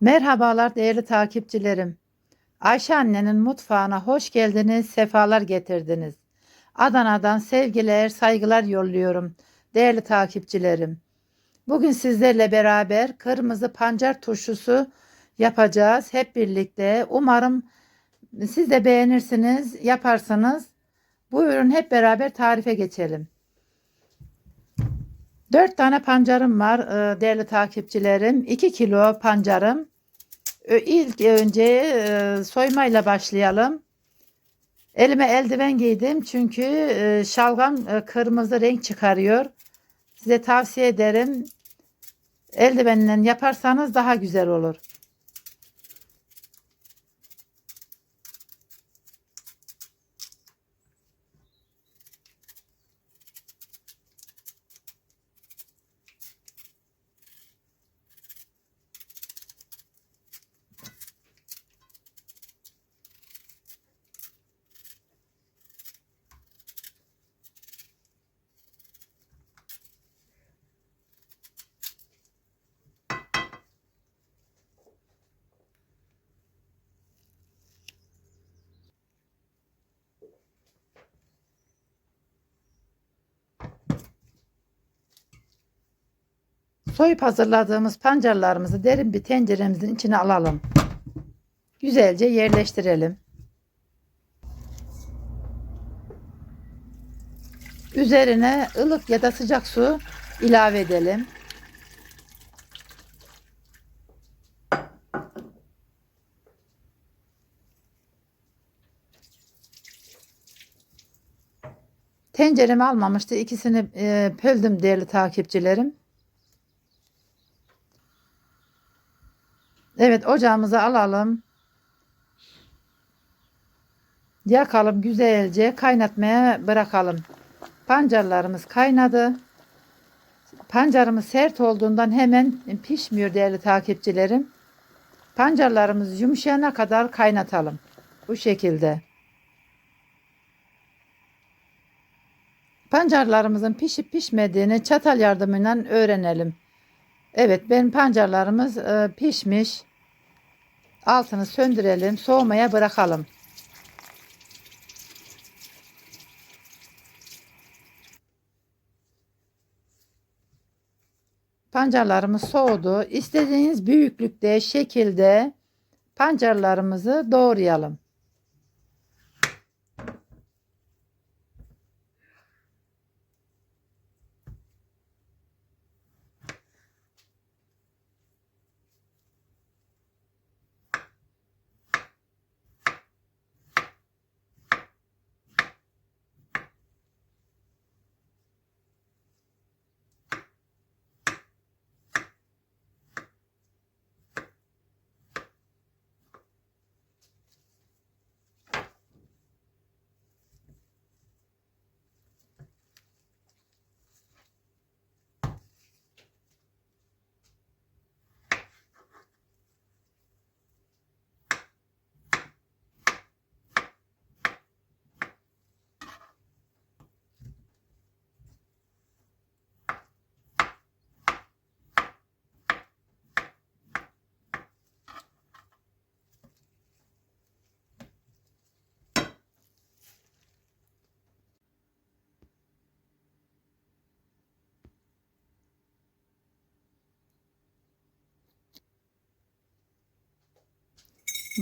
Merhabalar değerli takipçilerim. Ayşe annenin mutfağına hoş geldiniz, sefalar getirdiniz. Adana'dan sevgiler, saygılar yolluyorum değerli takipçilerim. Bugün sizlerle beraber kırmızı pancar turşusu yapacağız hep birlikte. Umarım siz de beğenirsiniz, yaparsınız. Buyurun hep beraber tarife geçelim. 4 tane pancarım var e, değerli takipçilerim. 2 kilo pancarım. İlk önce e, soymayla başlayalım. Elime eldiven giydim çünkü e, şalgam kırmızı renk çıkarıyor. Size tavsiye ederim. Eldivenle yaparsanız daha güzel olur. Soyup hazırladığımız pancarlarımızı derin bir tenceremizin içine alalım. Güzelce yerleştirelim. Üzerine ılık ya da sıcak su ilave edelim. Tenceremi almamıştı. İkisini e, pöldüm değerli takipçilerim. Evet ocağımıza alalım. Yakalım güzelce kaynatmaya bırakalım. Pancarlarımız kaynadı. Pancarımız sert olduğundan hemen pişmiyor değerli takipçilerim. Pancarlarımız yumuşayana kadar kaynatalım. Bu şekilde. Pancarlarımızın pişip pişmediğini çatal yardımıyla öğrenelim. Evet benim pancarlarımız e, pişmiş. Altını söndürelim. Soğumaya bırakalım. Pancarlarımız soğudu. İstediğiniz büyüklükte, şekilde pancarlarımızı doğrayalım.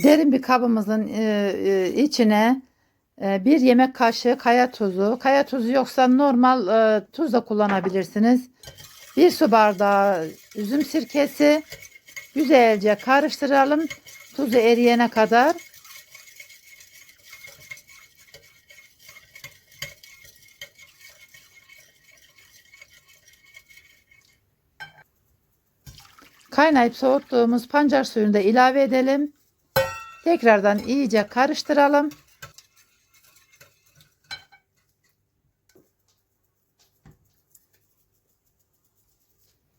Derin bir kabımızın e, e, içine e, bir yemek kaşığı kaya tuzu. Kaya tuzu yoksa normal tuz da kullanabilirsiniz. Bir su bardağı üzüm sirkesi. Güzelce karıştıralım. Tuzu eriyene kadar. Kaynayıp soğuttuğumuz pancar suyunu da ilave edelim. Tekrardan iyice karıştıralım.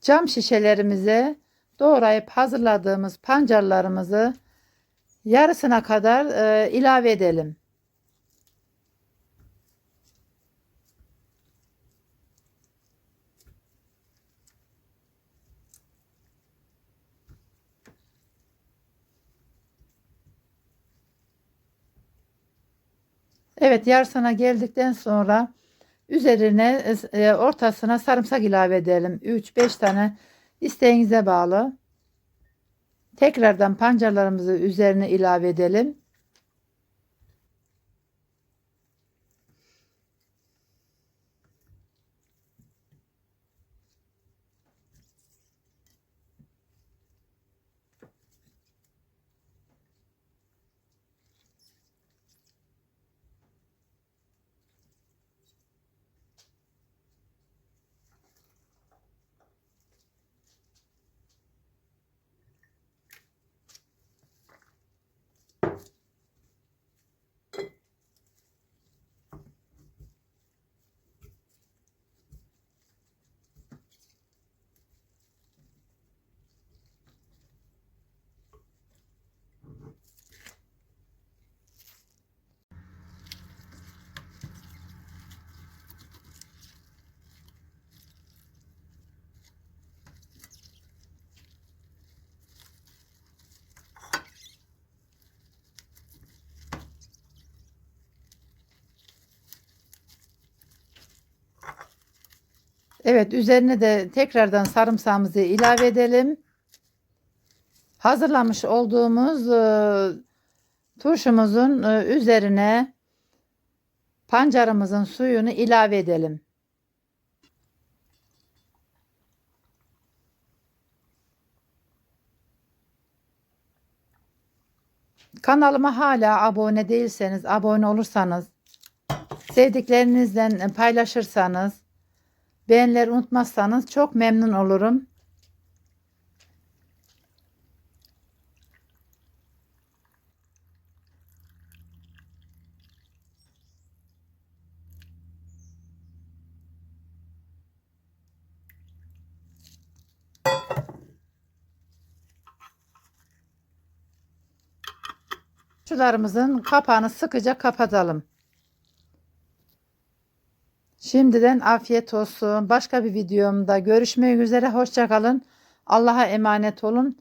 Cam şişelerimize doğrayıp hazırladığımız pancarlarımızı yarısına kadar e, ilave edelim. Evet yarısına geldikten sonra üzerine e, ortasına sarımsak ilave edelim. 3-5 tane isteğinize bağlı. Tekrardan pancarlarımızı üzerine ilave edelim. Evet üzerine de tekrardan sarımsağımızı ilave edelim. Hazırlamış olduğumuz e, turşumuzun e, üzerine pancarımızın suyunu ilave edelim. Kanalıma hala abone değilseniz, abone olursanız, sevdiklerinizden paylaşırsanız, beğenileri unutmazsanız çok memnun olurum. Sularımızın kapağını sıkıca kapatalım. Şimdiden afiyet olsun. Başka bir videomda görüşmek üzere. Hoşçakalın. Allah'a emanet olun.